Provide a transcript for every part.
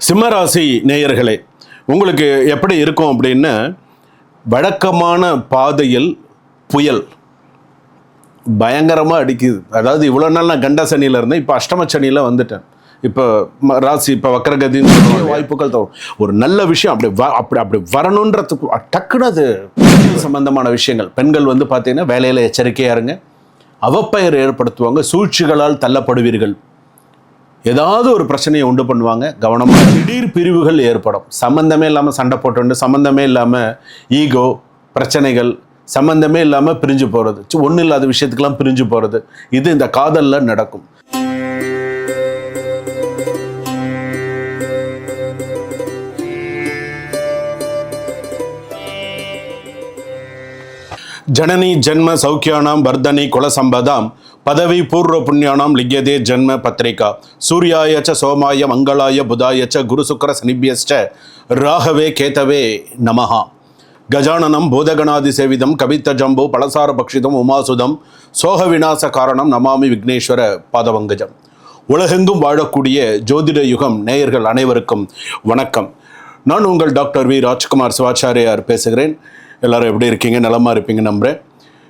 சிம்மராசி நேயர்களே உங்களுக்கு எப்படி இருக்கும் அப்படின்னு வழக்கமான பாதையில் புயல் பயங்கரமாக அடிக்குது. அதாவது இவ்வளோ நாள் நான் கண்ட சனியில் இருந்தேன் இப்போ அஷ்டம சனியில் வந்துட்டேன். இப்போ ம- ராசி இப்போ வக்கரகதின்னு சொல்லுவாங்க. வாய்ப்புகள் தரும். ஒரு நல்ல விஷயம் அப்படி வ அப்படி அப்படி வரணுன்றதுக்கு அ, டக்குன்னு அது சம்பந்தமான விஷயங்கள். பெண்கள் வந்து பார்த்தீங்கன்னா வேலையில் எச்சரிக்கையாக இருங்க. அவப்பெயர் ஏற்படுத்துவாங்க. சூழ்ச்சிகளால் தள்ளப்படுவீர்கள். ஏதாவது ஒரு பிரச்சனையை உண்டு பண்ணுவாங்க கவனமாக திடீர் பிரிவுகள் ஏற்படும். சம்பந்தமே இல்லாமல் சண்டை போட்டு சம்மந்தமே இல்லாமல் ஈகோ பிரச்சனைகள் சம்பந்தமே இல்லாமல் பிரிஞ்சு போகிறது ஒன்றும் இல்லாத விஷயத்துக்கெல்லாம் பிரிஞ்சு போகிறது இது இந்த காதலில் நடக்கும். ஜனனி ஜென்ம சௌக்கியானாம் வர்தனி குலசம்பதாம் பதவி பூர்வ புண்ணியானாம் லிக்யதே ஜன்ம பத்திரிகா. சூர்யாய ச சோமாய மங்களாய புதாய ச குரு சுக்கர சனிபியஸ்ட ராகவே கேதவே நமஹா. கஜானனம் பூதகணாதி சேவிதம் கவித்த ஜம்பு பலசார பக்ஷிதம் உமாசுதம் சோக விநாச காரணம் நமாமி விக்னேஸ்வர பாதவங்கஜம் உலகெங்கும் வாழக்கூடிய ஜோதிட யுகம் நேயர்கள் அனைவருக்கும் வணக்கம். நான் உங்கள் டாக்டர் வி. ராஜ்குமார் சிவாச்சாரியார் பேசுகிறேன். எல்லாரும் எப்படி இருக்கீங்க? நலமா இருப்பீங்க நம்புறேன்.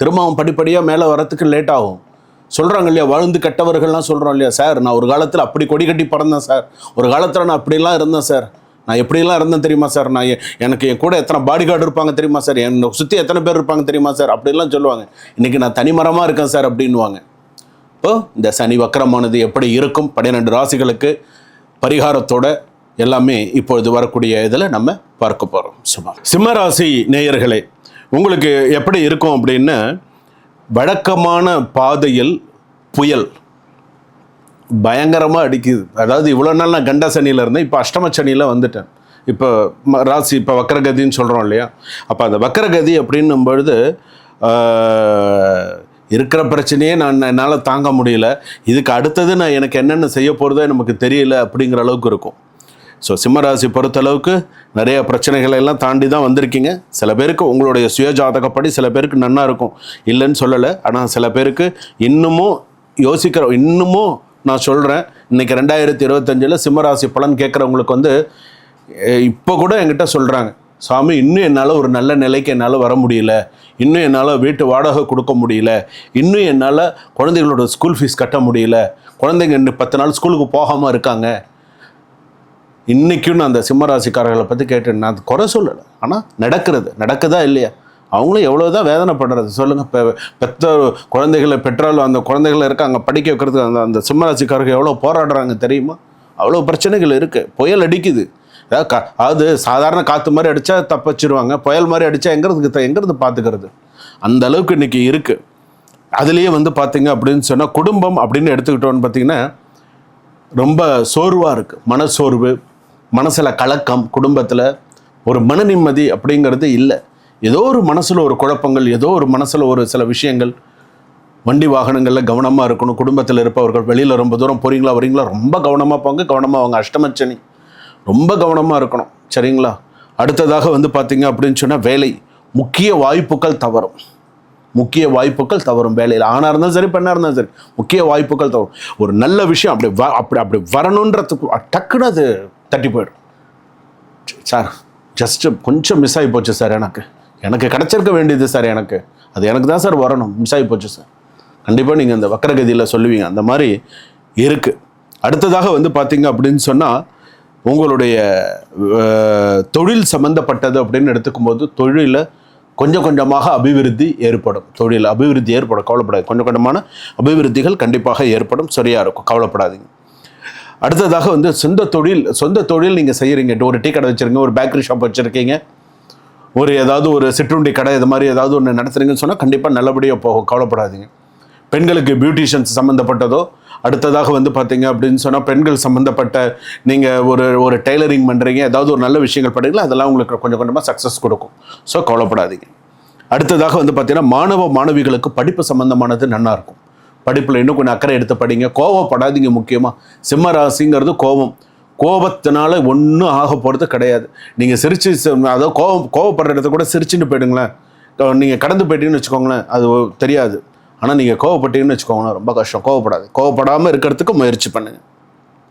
திரும்ப அவன் படிப்படியாக மேலே வரத்துக்கு லேட் ஆகும். சொல்கிறாங்க இல்லையா வாழ்ந்து கெட்டவர்கள்லாம் சொல்கிறோம் இல்லையா சார் நான் ஒரு காலத்தில் அப்படி கொடி கட்டி பறந்தேன் சார். ஒரு காலத்தில் நான் அப்படிலாம் இருந்தேன் சார். நான் எப்படிலாம் இருந்தேன் தெரியுமா சார்? நான் எனக்கு என் கூட எத்தனை பாடி கார்டு இருப்பாங்க தெரியுமா சார்? என்னை சுற்றி எத்தனை பேர் இருப்பாங்க தெரியுமா சார்? அப்படிலாம் சொல்லுவாங்க. இன்றைக்கி நான் தனிமரமாக இருக்கேன் சார் அப்படின்னுவாங்க. இப்போ இந்த சனி வக்கரமானது எப்படி இருக்கும்? பன்னிரெண்டு ராசிகளுக்கு பரிகாரத்தோட எல்லாமே இப்பொழுது வரக்கூடிய இதில் நம்ம பார்க்க போகிறோம் சும்மா. சிம்மராசி நேயர்களே உங்களுக்கு எப்படி இருக்கும் அப்படின்னு வழக்கமான பாதையில் புயல் பயங்கரமாக அடிக்குது. அதாவது இவ்வளோ நாள் நான் கண்ட சனியில் இருந்தேன் இப்போ அஷ்டம சனியில் வந்துட்டேன். இப்போ ம- ராசி இப்போ வக்கரகதின்னு சொல்கிறோம் இல்லையா? அப்போ அந்த வக்கரகதி அப்படின்னும் பொழுது இருக்கிற பிரச்சனையே நான் என்னால் தாங்க முடியல. இதுக்கு அடுத்தது நான் எனக்கு என்னென்ன செய்ய போகிறதோ நமக்கு தெரியல அப்படிங்கிற அளவுக்கு இருக்கும். ஸோ சிம்மராசி பொறுத்தளவுக்கு நிறைய பிரச்சனைகளை எல்லாம் தாண்டி தான் வந்திருக்கீங்க. சில பேருக்கு உங்களுடைய சுயஜாதகப்படி சில பேருக்கு நன்னா இருக்கும். இல்லைன்னு சொல்லலை. ஆனால் சில பேருக்கு இன்னமும் யோசிக்கிற இன்னமும் நான் சொல்கிறேன் இன்னைக்கு ரெண்டாயிரத்தி இருபத்தஞ்சில் சிம்மராசி பலன் கேட்குறவங்களுக்கு வந்து இப்போ கூட என்கிட்ட சொல்கிறாங்க சாமி இன்னும் என்னால் ஒரு நல்ல நிலைக்கு என்னால் வர முடியல. இன்னும் என்னால் வீட்டு வாடகை கொடுக்க முடியல. இன்னும் என்னால் குழந்தைகளோட ஸ்கூல் ஃபீஸ் கட்ட முடியல. குழந்தைங்க இன்னும் பத்து நாள் ஸ்கூலுக்கு போகாமல் இருக்காங்க. இன்றைக்கும் நான் அந்த சிம்மராசிக்காரர்களை பற்றி கேட்டு நான் குறை சொல்லலை. ஆனால் நடக்கிறது. நடக்குதா இல்லையா? அவங்களும் எவ்வளோ தான் வேதனை பண்ணுறது சொல்லுங்கள் இப்போ பெற்ற குழந்தைகளை பெற்றாலும் அந்த குழந்தைகளை இருக்காங்க படிக்க வைக்கிறதுக்கு அந்த அந்த சிம்மராசிக்காரர்கள் எவ்வளோ போராடுறாங்க தெரியுமா? அவ்வளோ பிரச்சனைகள் இருக்குது புயல் அடிக்குது. ஏதாவது கா அதாவது சாதாரண காற்று மாதிரி அடித்தா தப்பிச்சிருவாங்க. புயல் மாதிரி அடித்தா எங்கிறதுக்கு எங்கிறது பார்த்துக்கிறது அந்த அளவுக்கு இன்றைக்கி இருக்குது அதுலேயே வந்து பார்த்தீங்க அப்படின்னு சொன்னால் குடும்பம் அப்படின்னு எடுத்துக்கிட்டோன்னு பார்த்தீங்கன்னா ரொம்ப சோர்வாக இருக்குது மனசோர்வு மனசில் கலக்கம் குடும்பத்தில் ஒரு மன நிம்மதி அப்படிங்கிறது இல்லை. ஏதோ ஒரு மனசில் ஒரு குழப்பங்கள் ஏதோ ஒரு மனசில் ஒரு சில விஷயங்கள். வண்டி வாகனங்களில் கவனமாக இருக்கணும். குடும்பத்தில் இருப்பவர்கள் வெளியில் ரொம்ப தூரம் போகிறீங்களா வரீங்களா? ரொம்ப கவனமாக போங்க. கவனமாக அவங்க அஷ்டமச்சனி. ரொம்ப கவனமாக இருக்கணும். சரிங்களா? அடுத்ததாக வந்து பார்த்தீங்க அப்படின்னு சொன்னால் வேலை. முக்கிய வாய்ப்புகள் தவறும். முக்கிய வாய்ப்புகள் தவறும் வேலையில். ஆணாக இருந்தாலும் சரி பெண்ணாக இருந்தாலும் சரி. முக்கிய வாய்ப்புகள் தவறும். ஒரு நல்ல விஷயம் அப்படி வ அப்படி அப்படி வரணுன்றதுக்கு டக்குன்னு அது தட்டி போயிடும். சார் ஜஸ்ட்டு கொஞ்சம் மிஸ் ஆகி போச்சு சார் எனக்கு. எனக்கு கிடச்சிருக்க வேண்டியது சார் எனக்கு. அது எனக்கு தான் சார் வரணும். மிஸ் ஆகி போச்சு சார். கண்டிப்பாக நீங்கள் இந்த வக்கரகதியில் சொல்லுவீங்க. அந்த மாதிரி இருக்குது அடுத்ததாக வந்து பார்த்தீங்க அப்படின்னு சொன்னால் உங்களுடைய தொழில் சம்மந்தப்பட்டது அப்படின்னு எடுத்துக்கும்போது தொழிலில் கொஞ்சம் கொஞ்சமாக அபிவிருத்தி ஏற்படும். தொழில் அபிவிருத்தி ஏற்படும் கவலைப்படாது கொஞ்சம் கொஞ்சமான அபிவிருத்திகள் கண்டிப்பாக ஏற்படும். சரியாக இருக்கும். கவலைப்படாதீங்க. அடுத்ததாக வந்து சொந்த தொழில் சொந்த தொழில் நீங்கள் செய்கிறீங்க ஒரு டீ கடை வச்சுருங்க ஒரு பேக்கரி ஷாப் வச்சுருக்கீங்க. ஒரு ஏதாவது ஒரு சிற்றுண்டி கடை இது மாதிரி ஏதாவது ஒன்று நடத்துறீங்கன்னு சொன்னால் கண்டிப்பாக நல்லபடியாக போகும் கவலைப்படாதீங்க. பெண்களுக்கு பியூட்டிஷியன்ஸ் சம்மந்தப்பட்டதோ அடுத்ததாக வந்து பார்த்தீங்க அப்படின்னு சொன்னால் பெண்கள் சம்மந்தப்பட்ட நீங்கள் ஒரு ஒரு டெய்லரிங் பண்ணுறீங்க ஏதாவது ஒரு நல்ல விஷயங்கள் பண்ணுறீங்களா அதெல்லாம் உங்களுக்கு கொஞ்சம் கொஞ்சமாக சக்ஸஸ் கொடுக்கும். ஸோ கவலைப்படாதீங்க. அடுத்ததாக வந்து பார்த்தீங்கன்னா மாணவ மாணவிகளுக்கு படிப்பு சம்மந்தமானது நல்லா இருக்கும். படிப்பில் இன்னும் கொஞ்சம் அக்கறை எடுத்து படிங்க. கோவப்படாதீங்க முக்கியமாக சிம்ம ராசிங்கிறது கோபம். கோபத்தினால ஒன்றும் ஆக போகிறது கிடையாது. நீங்கள் சிரிச்சு அதாவது கோவம் கோவப்படுற இடத்த கூட சிரிச்சுட்டு போயிடுங்களேன். நீங்கள் கடந்து போயிட்டீங்கன்னு வச்சுக்கோங்களேன் அது தெரியாது. ஆனால் நீங்கள் கோவப்பட்டீங்கன்னு வச்சுக்கோங்களேன் ரொம்ப கஷ்டம். கோவப்படாது. கோவப்படாமல் இருக்கிறதுக்கு முயற்சி பண்ணுங்க.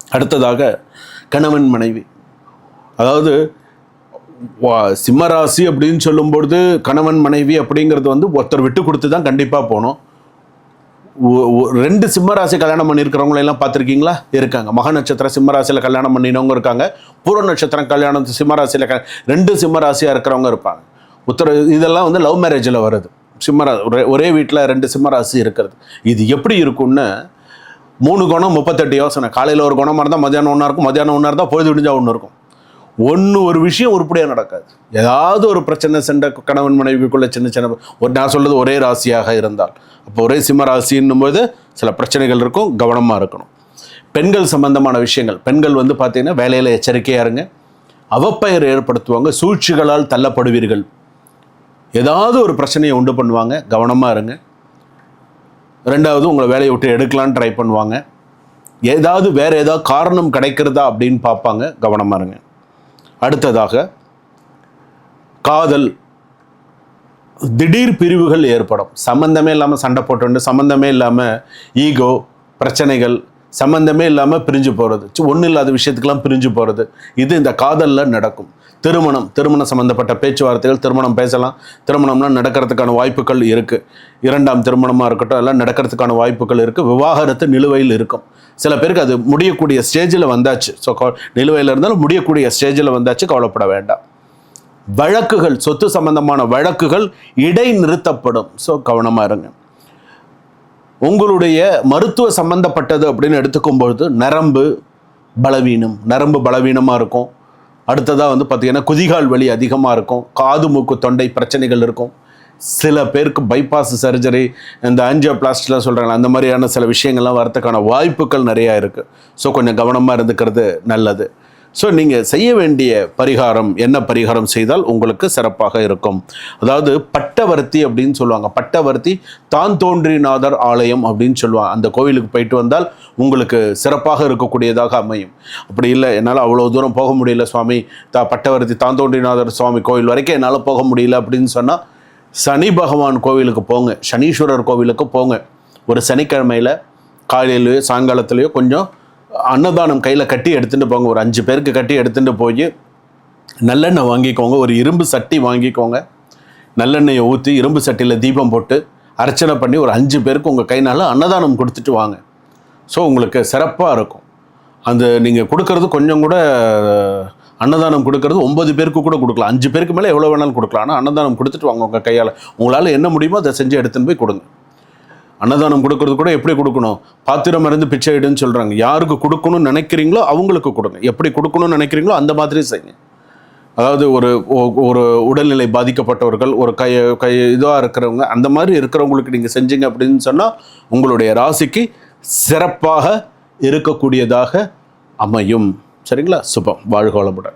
அடுத்ததாக கணவன் மனைவி. அதாவது வா- சிம்மராசி அப்படின்னு சொல்லும்பொழுது கணவன் மனைவி அப்படிங்கிறது வந்து ஒருத்தர் விட்டு கொடுத்து தான் கண்டிப்பாக போகணும். ரெண்டு சிம்மராசி கல்யாணம் பண்ணியிருக்கிறவங்கள எல்லாம் பார்த்துருக்கீங்களா? இருக்காங்க. மக நட்சத்திரம் சிம்மராசியில் கல்யாணம் பண்ணினவங்க இருக்காங்க. பூர்வ நட்சத்திரம் கல்யாணம் சிம்மராசியில் க ரெண்டு சிம்மராசியாக இருக்கிறவங்க இருப்பாங்க. உத்தர இதெல்லாம் வந்து லவ் மேரேஜில் வருது. சிம்மரா ஒரே ஒரே வீட்டில் ரெண்டு சிம்மராசி இருக்கிறது. இது எப்படி இருக்கும்னு மூணு குணம் முப்பத்தெட்டு யோசனை. காலையில் ஒரு குணமாக இருந்தால் மதியானம் ஒன்றா இருக்கும். மத்தியானம் ஒன்றா இருந்தால் பொழுது விடிஞ்சா ஒன்று இருக்கும். ஒன்று ஒரு விஷயம் உருப்படியாக நடக்காது. ஏதாவது ஒரு பிரச்சனை சென்ற கணவன் மனைவிக்குள்ளே சின்ன சின்ன ஒரு நான் சொல்கிறது ஒரே ராசியாக இருந்தால். அப்போ ஒரே சிம்மராசின்னும் போது சில பிரச்சனைகள் இருக்கும் கவனமாக இருக்கணும். பெண்கள் சம்பந்தமான விஷயங்கள். பெண்கள் வந்து பார்த்தீங்கன்னா வேலையில் எச்சரிக்கையாக இருங்க. அவப்பெயர் ஏற்படுத்துவாங்க சூழ்ச்சிகளால் தள்ளப்படுவீர்கள். ஏதாவது ஒரு பிரச்சனையை உண்டு பண்ணுவாங்க கவனமாக இருங்க. ரெண்டாவது உங்களை வேலையை விட்டு எடுக்கலான்னு ட்ரை பண்ணுவாங்க. ஏதாவது வேறு ஏதாவது காரணம் கிடைக்கிறதா அப்படின்னு பார்ப்பாங்க கவனமாக இருங்க. அடுத்ததாக காதல் திடீர் பிரிவுகள் ஏற்படும். சம்பந்தமே இல்லாமல் சண்டை போட்டு சம்பந்தமே இல்லாமல் ஈகோ பிரச்சனைகள் சம்பந்தமே இல்லாமல் பிரிஞ்சு போகிறது ஒன்றும் இல்லாத விஷயத்துக்கெல்லாம் பிரிஞ்சு போகிறது இது இந்த காதலில் நடக்கும். திருமணம் திருமணம் சம்மந்தப்பட்ட பேச்சுவார்த்தைகள் திருமணம் பேசலாம். திருமணம்லாம் நடக்கிறதுக்கான வாய்ப்புகள் இருக்குது இரண்டாம் திருமணமாக இருக்கட்டும் எல்லாம் நடக்கிறதுக்கான வாய்ப்புகள் இருக்குது விவாகரத்து நிலுவையில் இருக்கும். சில பேருக்கு அது முடியக்கூடிய ஸ்டேஜில் வந்தாச்சு. ஸோ நிலுவையில் இருந்தாலும் முடியக்கூடிய ஸ்டேஜில் வந்தாச்சு. கவலைப்பட வேண்டாம். வழக்குகள் சொத்து சம்பந்தமான வழக்குகள் இடைநிறுத்தப்படும். ஸோ கவனமாக இருங்க. உங்களுடைய மருத்துவ சம்பந்தப்பட்டது அப்படின்னு எடுத்துக்கும்பொழுது நரம்பு பலவீனம். நரம்பு பலவீனமாக இருக்கும். அடுத்ததாக வந்து பார்த்திங்கன்னா குதிகால் வலி அதிகமாக இருக்கும். காது மூக்கு தொண்டை பிரச்சனைகள் இருக்கும். சில பேருக்கு பைபாஸ் சர்ஜரி இந்த ஆஞ்சியோபிளாஸ்டிலாம் சொல்கிறாங்க அந்த மாதிரியான சில விஷயங்கள்லாம் வரத்துக்கான வாய்ப்புகள் நிறையா இருக்குது ஸோ கொஞ்சம் கவனமாக இருந்துக்கிறது நல்லது. ஸோ நீங்கள் செய்ய வேண்டிய பரிகாரம் என்ன பரிகாரம் செய்தால் உங்களுக்கு சிறப்பாக இருக்கும். அதாவது பட்டவர்த்தி அப்படின்னு சொல்லுவாங்க. பட்டவர்த்தி தான் தோன்றிநாதர் ஆலயம் அப்படின்னு சொல்லுவாங்க. அந்த கோவிலுக்கு போயிட்டு வந்தால் உங்களுக்கு சிறப்பாக இருக்கக்கூடியதாக அமையும். அப்படி இல்லை என்னால் அவ்வளோ தூரம் போக முடியல சுவாமி. தா பட்டவர்த்தி தான் தோன்றிநாதர் சுவாமி கோவில் வரைக்கும் என்னால் போக முடியல அப்படின்னு சொன்னால் சனி பகவான் கோவிலுக்கு போங்க. சனீஸ்வரர் கோவிலுக்கு போங்க. ஒரு சனிக்கிழமையில் காலையிலையோ சாயங்காலத்துலேயோ கொஞ்சம் அன்னதானம் கையில் கட்டி எடுத்துகிட்டு போங்க. ஒரு அஞ்சு பேருக்கு கட்டி எடுத்துகிட்டு போய் நல்லெண்ணெய் வாங்கிக்கோங்க. ஒரு இரும்பு சட்டி வாங்கிக்கோங்க. நல்லெண்ணெயை ஊற்றி இரும்பு சட்டியில் தீபம் போட்டு அர்ச்சனை பண்ணி ஒரு அஞ்சு பேருக்கு உங்கள் கைனால் அன்னதானம் கொடுத்துட்டு வாங்க. ஸோ உங்களுக்கு சிறப்பாக இருக்கும். அந்த நீங்கள் கொடுக்கறது கொஞ்சம் கூட அன்னதானம் கொடுக்கறது ஒன்பது பேருக்கு கூட கொடுக்கலாம். அஞ்சு பேருக்கு மேலே எவ்வளோ வேணாலும் கொடுக்கலாம். ஆனால் அன்னதானம் கொடுத்துட்டு வாங்க உங்கள் கையால். உங்களால் என்ன முடியுமோ அதை செஞ்சு எடுத்துன்னு போய் கொடுங்க. அன்னதானம் கொடுக்கறது கூட எப்படி கொடுக்கணும்? பாத்திரம் மருந்து பிச்சை எடுன்னு சொல்கிறாங்க யாருக்கு கொடுக்கணும்னு நினைக்கிறீங்களோ அவங்களுக்கு கொடுங்க. எப்படி கொடுக்கணும்னு நினைக்கிறீங்களோ அந்த மாதிரி செய்யுங்க. அதாவது ஒரு ஒ- ஒரு உடல்நிலை பாதிக்கப்பட்டவர்கள் ஒரு கை கை இதுவாக இருக்கிறவங்க அந்த மாதிரி இருக்கிறவங்களுக்கு நீங்கள் செஞ்சீங்க அப்படின்னு சொன்னால் உங்களுடைய ராசிக்கு சிறப்பாக இருக்கக்கூடியதாக அமையும். சரிங்களா? சுபம். வாழ்க வளமுடன்.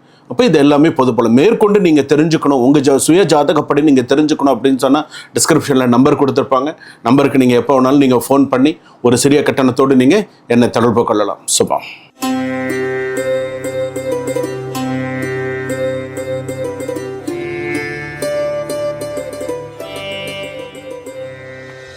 அப்போ இது எல்லாமே பொது மேற்கொண்டு நீங்கள் தெரிஞ்சுக்கணும். உங்கள் ஜா சுய ஜாதகப்படி நீங்கள் தெரிஞ்சுக்கணும் அப்படின்னு சொன்னால் டிஸ்கிரிப்ஷனில் நம்பர் கொடுத்துருப்பாங்க. நம்பருக்கு நீங்கள் எப்போ வேணாலும் நீங்கள் ஃபோன் பண்ணி ஒரு சிறிய கட்டணத்தோடு நீங்கள் என்னை தொடர்பு கொள்ளலாம். சுபம்.